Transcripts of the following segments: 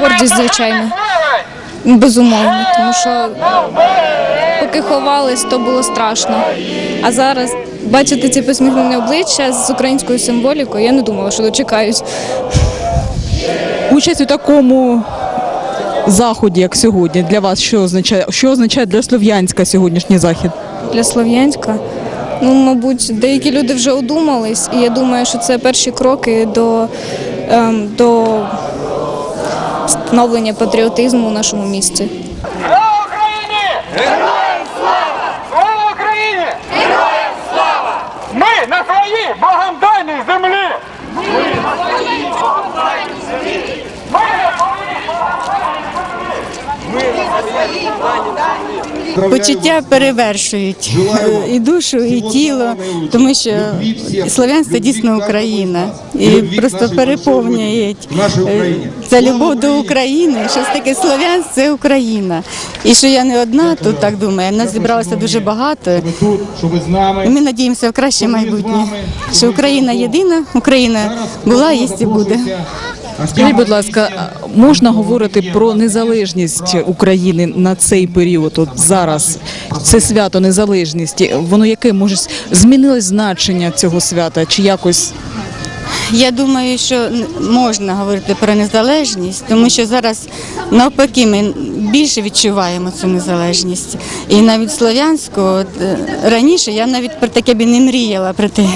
Гордість, звичайно. Безумовно, тому що поки ховались, то було страшно. А зараз бачити ці посміхнені обличчя з українською символікою, я не думала, що дочекаюсь. Участь у такому заході, як сьогодні, для вас що означає? Що означає для Слов'янська сьогоднішній захід? Для Слов'янська. Ну, мабуть, деякі люди вже одумались, і я думаю, що це перші кроки до, ем, до становлення патріотизму в нашому місті. Україні! Героям слава! Слава Україні! Героям слава! Ми на своїй Богом даній землі! Ми на своїй Богом даній землі! Ми на своїй Почуття перевершують і душу, і тіло, тому що слов'янство дійсно Україна, і просто переповнюють е, ця любов до України. Щось таке слов'янство – це Україна. І що я не одна тут так думаю. Нас зібралося дуже багато. І ми надіємося в краще майбутнє. Що Україна єдина, Україна була, є і буде. Скажіть, будь ласка, можна говорити про незалежність України на цей період? От зараз це свято незалежності. Воно яке може змінилось значення цього свята? Чи якось Я думаю, що можна говорити про незалежність, тому що зараз навпаки ми більше відчуваємо цю незалежність. І навіть слов'янську е, раніше я навіть про таке б не мріяла про те,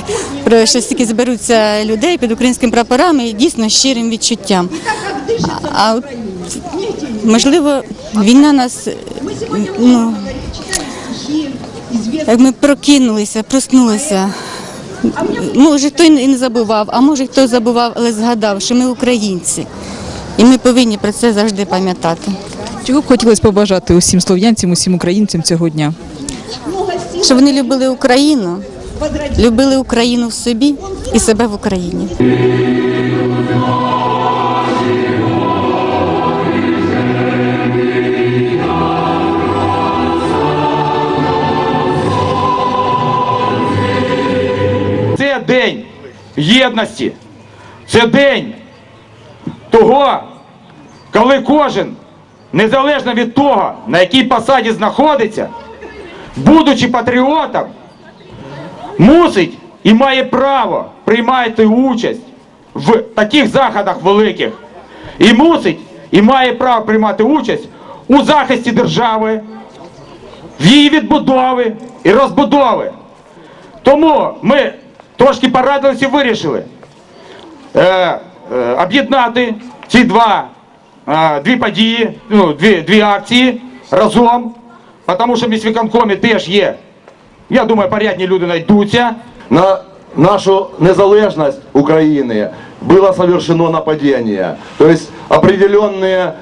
про що стільки зберуться людей під українськими прапорами і дійсно щирим відчуттям. А, от, можливо, війна нас ну, як ми прокинулися, проснулися. Може, хто і не забував, а може хто забував, але згадав, що ми українці. І ми повинні про це завжди пам'ятати. чого б хотілося побажати усім слов'янцям, усім українцям цього дня? Щоб вони любили Україну, любили Україну в собі і себе в Україні. Це день єдності. Це день того, коли кожен, незалежно від того, на якій посаді знаходиться, будучи патріотом, мусить і має право приймати участь в таких заходах великих. І мусить і має право приймати участь у захисті держави, в її відбудови і розбудови. Тому ми трошки порадилися і вирішили е, е, об'єднати ці два, е, дві події, ну, дві, дві акції разом, тому що в міськвиконкомі теж є, я думаю, порядні люди знайдуться. на нашу незалежность Украины было совершено нападение. То есть определенные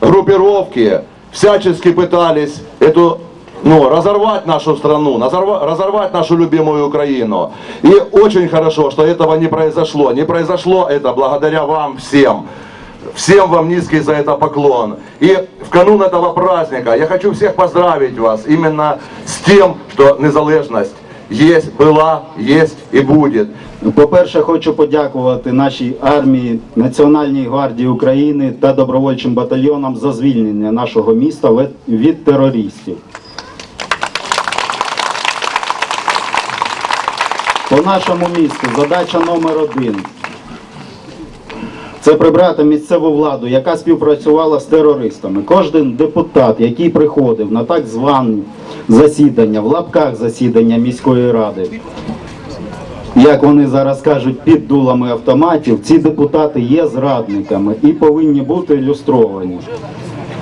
группировки всячески пытались эту ну, разорвать нашу страну, разорва- разорвать нашу любимую Украину. И очень хорошо, что этого не произошло. Не произошло это благодаря вам всем. Всем вам низкий за это поклон. И в канун этого праздника я хочу всех поздравить вас именно с тем, что незалежность есть, была, есть и будет. По-перше, хочу подякувати нашій армії, Національній гвардії України та добровольчим батальйонам за звільнення нашого міста ве- від терористів. По нашому місту задача номер один це прибрати місцеву владу, яка співпрацювала з терористами. Кожен депутат, який приходив на так звані засідання, в лапках засідання міської ради, як вони зараз кажуть, під дулами автоматів, ці депутати є зрадниками і повинні бути ілюстровані.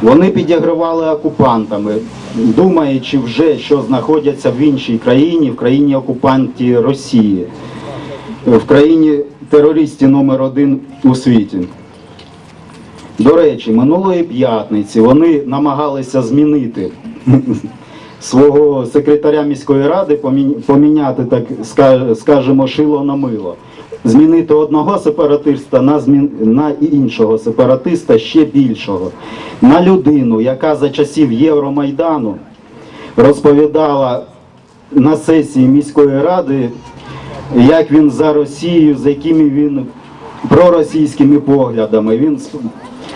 Вони підігривали окупантами, думаючи вже, що знаходяться в іншій країні, в країні окупанті Росії, в країні терористів номер один у світі. До речі, минулої п'ятниці вони намагалися змінити свого секретаря міської ради, поміняти, так ска- скажемо, шило на мило. змінити одного сепаратиста на, змін... на іншого сепаратиста ще більшого. На людину, яка за часів Євромайдану розповідала на сесії міської ради, як він за Росію, з якими він проросійськими поглядами. Він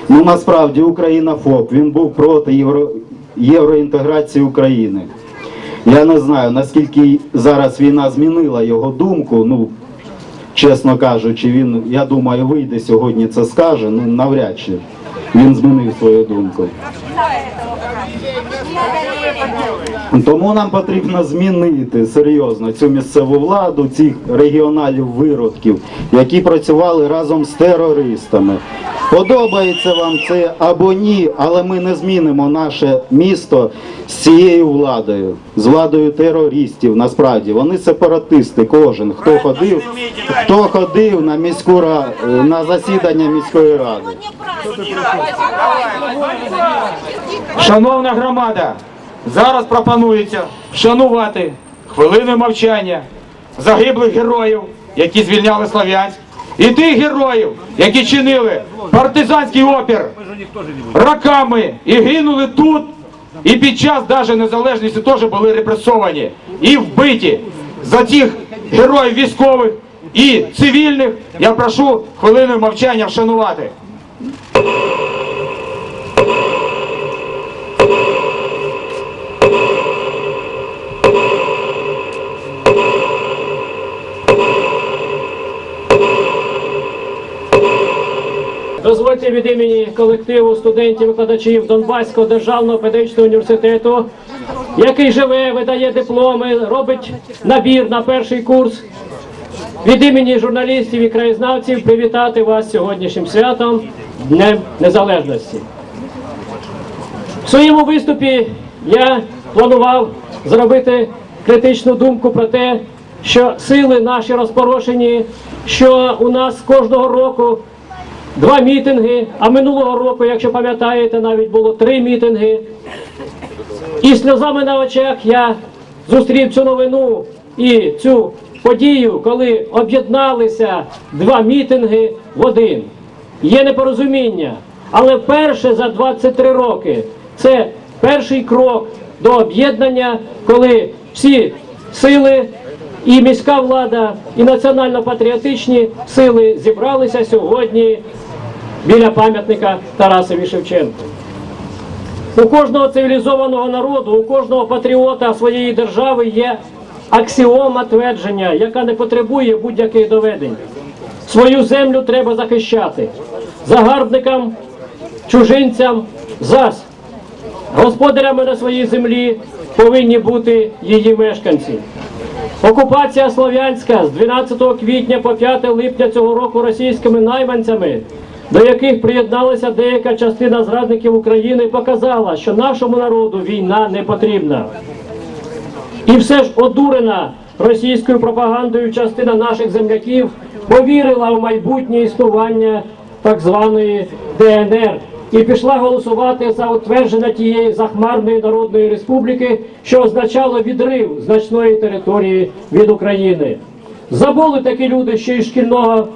ну насправді українофоб, він був проти євро... євроінтеграції України. Я не знаю, наскільки зараз війна змінила його думку. Ну, чесно кажучи, він, я думаю, вийде сьогодні це скаже, ну навряд чи він змінив свою думку. Тому нам потрібно змінити серйозно цю місцеву владу, цих регіоналів виродків, які працювали разом з терористами. Подобається вам це або ні, але ми не змінимо наше місто з цією владою, з владою терористів. Насправді вони сепаратисти. Кожен хто ходив, хто ходив на міську на засідання міської ради. Шановна громада, зараз пропонується вшанувати хвилиною мовчання загиблих героїв, які звільняли Слов'янськ, і тих героїв, які чинили партизанський опір роками і гинули тут, і під час навіть незалежності теж були репресовані і вбиті. За цих героїв військових і цивільних я прошу хвилиною мовчання вшанувати. Дозвольте від імені колективу студентів викладачів Донбаського державного педагогічного університету, який живе, видає дипломи, робить набір на перший курс. Від імені журналістів і краєзнавців привітати вас сьогоднішнім святом Днем Незалежності. В своєму виступі я планував зробити критичну думку про те, що сили наші розпорошені, що у нас кожного року два мітинги, а минулого року, якщо пам'ятаєте, навіть було три мітинги. І сльозами на очах я зустрів цю новину і цю подію, коли об'єдналися два мітинги в один. Є непорозуміння, але вперше за 23 роки це перший крок до об'єднання, коли всі сили і міська влада, і національно-патріотичні сили зібралися сьогодні біля пам'ятника Тарасові Шевченку. У кожного цивілізованого народу, у кожного патріота своєї держави є аксіома твердження, яка не потребує будь-яких доведень. Свою землю треба захищати. Загарбникам, чужинцям, зас. Господарями на своїй землі повинні бути її мешканці. Окупація Слов'янська з 12 квітня по 5 липня цього року російськими найманцями, до яких приєдналася деяка частина зрадників України, показала, що нашому народу війна не потрібна. І все ж одурена російською пропагандою частина наших земляків повірила в майбутнє існування так званої ДНР і пішла голосувати за утвердження тієї захмарної народної республіки, що означало відрив значної території від України. Забули такі люди ще із шкільного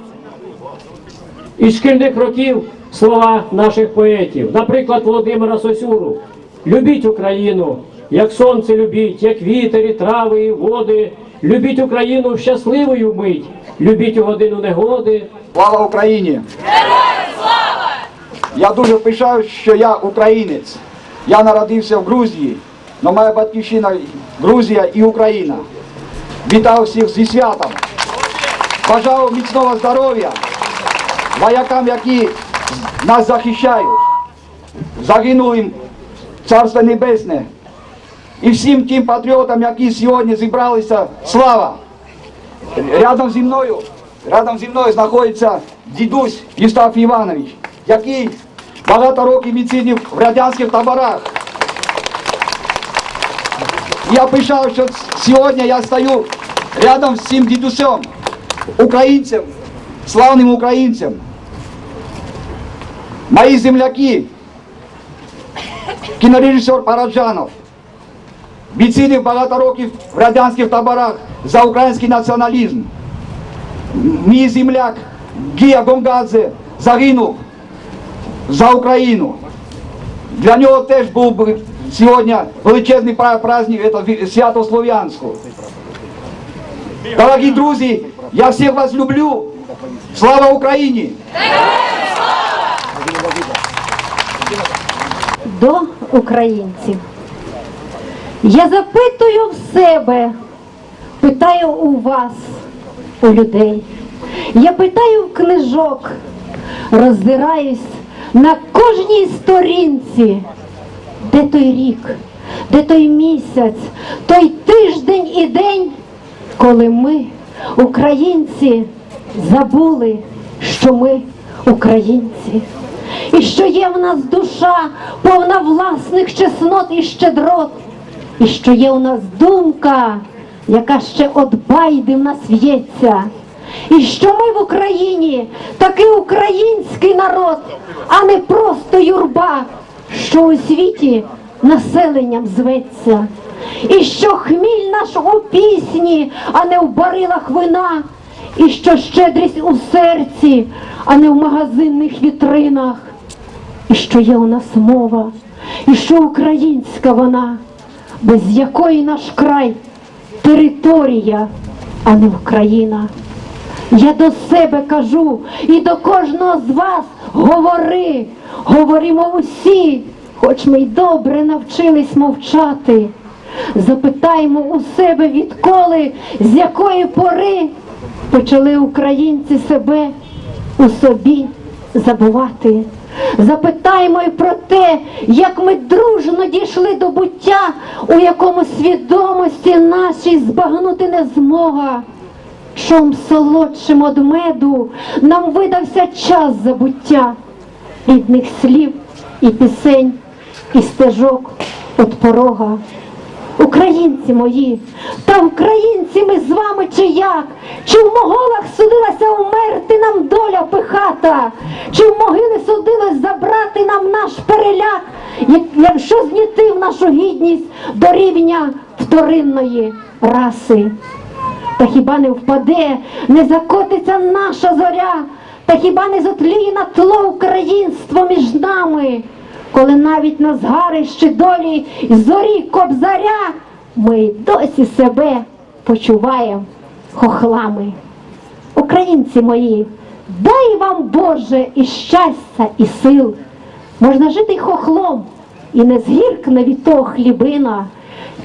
із шкільних років слова наших поетів, наприклад, Володимира Сосюру. Любіть Україну, як сонце любіть, як вітер, і трави, і води. Любіть Україну в щасливою мить, любіть у годину негоди. Слава Україні! Героям слава! Я дуже пишаю, що я українець. Я народився в Грузії, але моя батьківщина Грузія і Україна. Вітаю всіх зі святом. Бажаю міцного здоров'я воякам, які нас захищають, загинулим Царство Небесне. І всім тим патріотам, які сьогодні зібралися, слава! Рядом зі мною, рядом зі мною знаходиться дідусь Євстафій Іванович, який багато років відсидів в радянських таборах. Я пишав, що сьогодні я стою рядом з цим дідусем, українцем, славним українцем. Мої земляки, кінорежисер Параджанов, відсидів багато років в радянських таборах за український націоналізм. мій земляк Гія Гонгадзе загинув за Україну. Для нього теж був сьогодні величезний праздник, це свято Слов'янську. Дорогі друзі, я всіх вас люблю. Слава Україні! До українців. Я запитую в себе, питаю у вас, у людей. Я питаю в книжок, роздираюсь на кожній сторінці, де той рік, де той місяць, той тиждень і день, коли ми, українці, забули, що ми українці. І що є в нас душа, повна власних чеснот і щедрот, і що є у нас думка, яка ще от байди в нас в'ється. І що ми в Україні такий український народ, а не просто юрба, що у світі населенням зветься. І що хміль наш у пісні, а не в барилах вина, і що щедрість у серці, а не в магазинних вітринах, і що є у нас мова, і що українська вона, без якої наш край територія, а не Україна. Я до себе кажу і до кожного з вас говори, говоримо усі, хоч ми й добре навчились мовчати. Запитаємо у себе відколи, з якої пори почали українці себе у собі забувати. Запитаємо і про те, як ми дружно дійшли до буття, у якому свідомості нашій збагнути не змога. Чом солодшим од меду нам видався час забуття рідних слів і пісень, і стежок от порога. Українці мої, та українці ми з вами чи як? Чи в моголах судилася умерти нам доля пихата? Чи в наш переляк, якщо знітив нашу гідність до рівня вторинної раси? Та хіба не впаде, не закотиться наша зоря, та хіба не зотліє на тло українство між нами, коли навіть на згарищі долі зорі кобзаря ми досі себе почуваємо хохлами. Українці мої, дай вам Боже і щастя, і сил. Можна жити й хохлом, і не згіркне від того хлібина.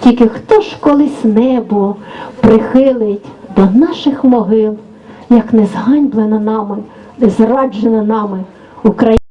Тільки хто ж колись небо прихилить до наших могил, як не зганьблена нами, не зраджена нами Україна.